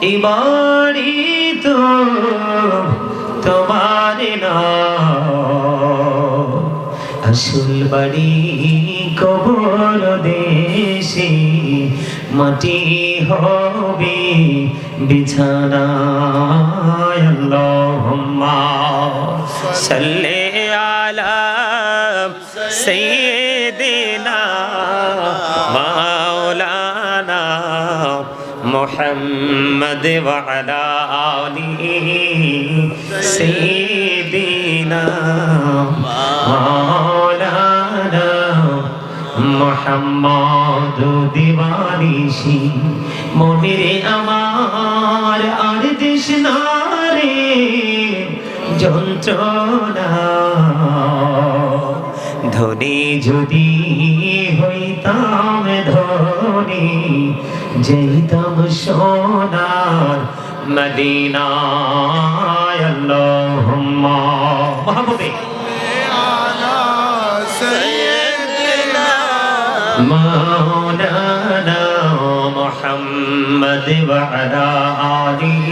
ইবারি তো তোমার আসল বাড়ি কবর দেশে, মাটি হবে বিছানা। আল্লাহুম্মা সাল্লি আলা সাইয়্যিদিনা মাওলানা محمد وعلى آله سيدنا مولانا মোহাম্মদ দিবানিসি মনিরে আমার আর দিস না রে যন্ত্রণা ধনী যদি হইতাম ধনী যেতাম সোনার মদিনায় আল্লাহুম্মা Mahbubey على سيدنا مولانا محمد وعلى آله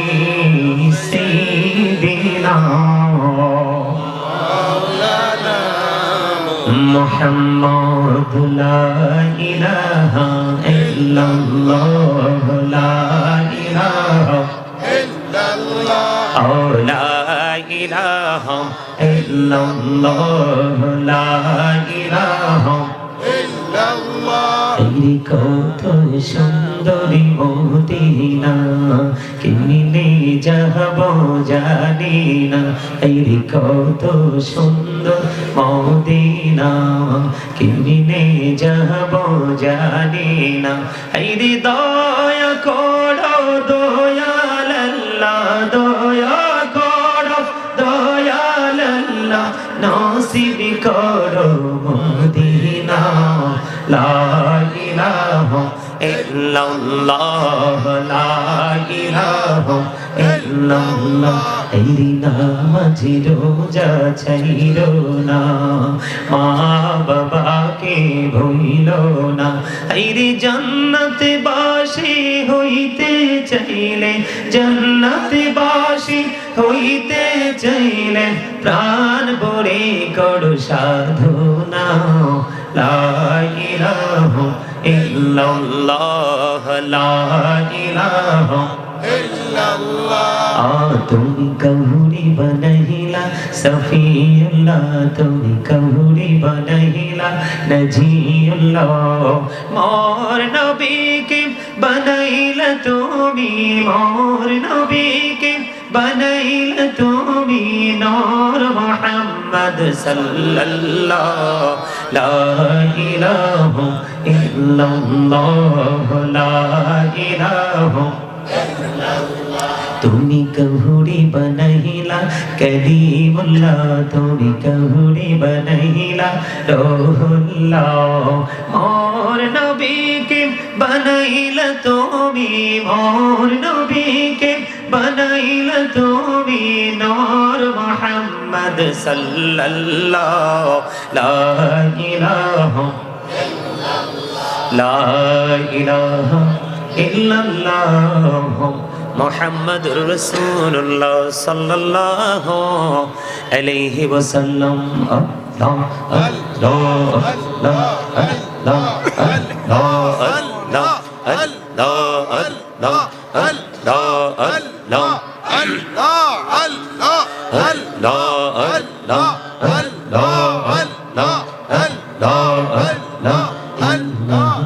سيدنا محمد لا إله illallah la ilaha illallah oh la ilaha illallah la ilaha illallah এই কত সুন্দরী মদিনা কিনে যাব জানি না এই কত সুন্দর মদিনা। কিনে যাব জানি না এই দয়া করো দয়াল্লাহ দয়া করো দয়াল্লাহ নসিব করো মদিনা। লা ইল্লাল্লাহ, লা ইলাহা ইল্লাল্লাহ। এই নামাজি রোজা ছাইরো না, মা বাবাকে ভুইল না। এই রে জান্নাতে বাসি হইতে চাইলে, জান্নাতে বাসি হইতে চাইলে প্রাণ ভরে করো সাধনা। লা ইলাহা illallah la ilaha तुम कहूरी बनहिला सफीला तुम कहूरी बनहिला नजीला मोर नबी के बनहिला तुमी मोर नबी के बनहिला तुमी नूर मोहम्मद सल्लल्लाहु ला इलाहा তুমি কহুড়ি বনহিলা কলিমুল্লাহ তুমি কহুড়ি বনহিলা রহুল্লাহ। মোর নবীকে বনহিলা তুমি, মোর নবীকে বনহিলা তুমি, নূর মোহাম্মদ সাল্লাল্লাহু লা ইলাহা। লা ইলাহা ইল্লাল্লাহ মুহাম্মাদুর রাসূলুল্লাহ সাল্লাল্লাহু আলাইহি ওয়াসাল্লাম আল্লাহ আল্লাহ আল্লাহ আল্লাহ আল্লাহ আল্লাহ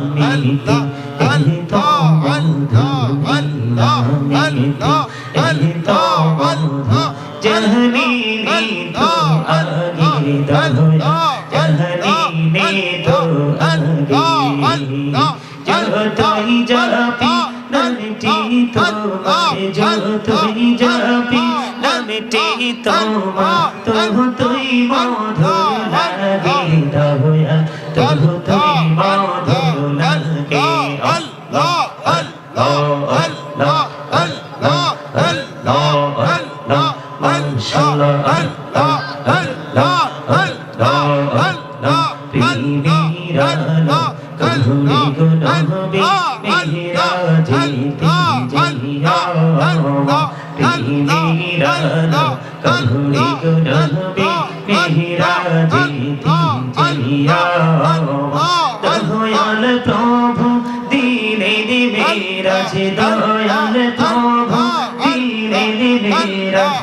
الله الله الله الله الله الله الله جهني نے تو آگی دہرا جہنی نے تو آگی جہتائی جرپی نمٹی تو جہتائی جرپی نمٹی تو تو توی مادھو لگی دہویا تو توی প্রভু দিনে দিনে রাজ দয়াল প্রভু দিনে দিনে রাজ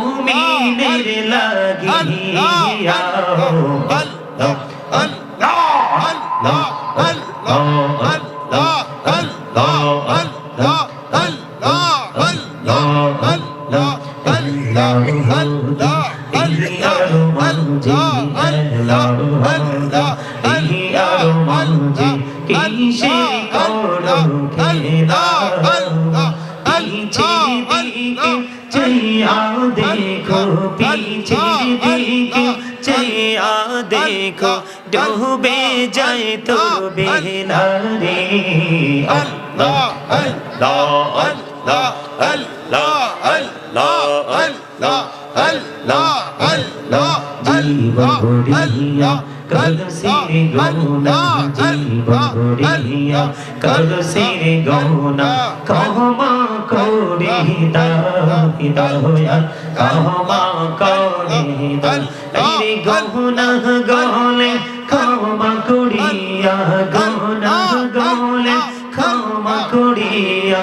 মুমিনের লাগিয়া দেখো পিছে দিকে চেয়া দেখো ডুবে যায় তো বেলা রে আল্লাহ আল্লাহ আল্লাহ আল্লাহ আল্লাহ আল্লাহ আল্লাহ জীবন গড়িয়া কলসির গৌনা জীবন গড়িয়া কলসির গৌনা কহমা করে দয়া কহমা করে দয়া গৌনা গলে ক্ষমা করিয়া গৌনা গলে ক্ষমা করিয়া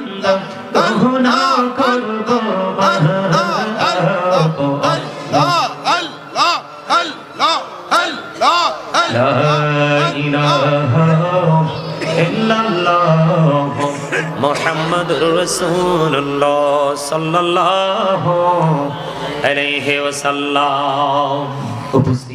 নাও কহুনা করব মোহাম্মদুর রসুল্লাহ সাল্লাল্লাহু আলাইহি ওয়াসাল্লাম। উপস্থিত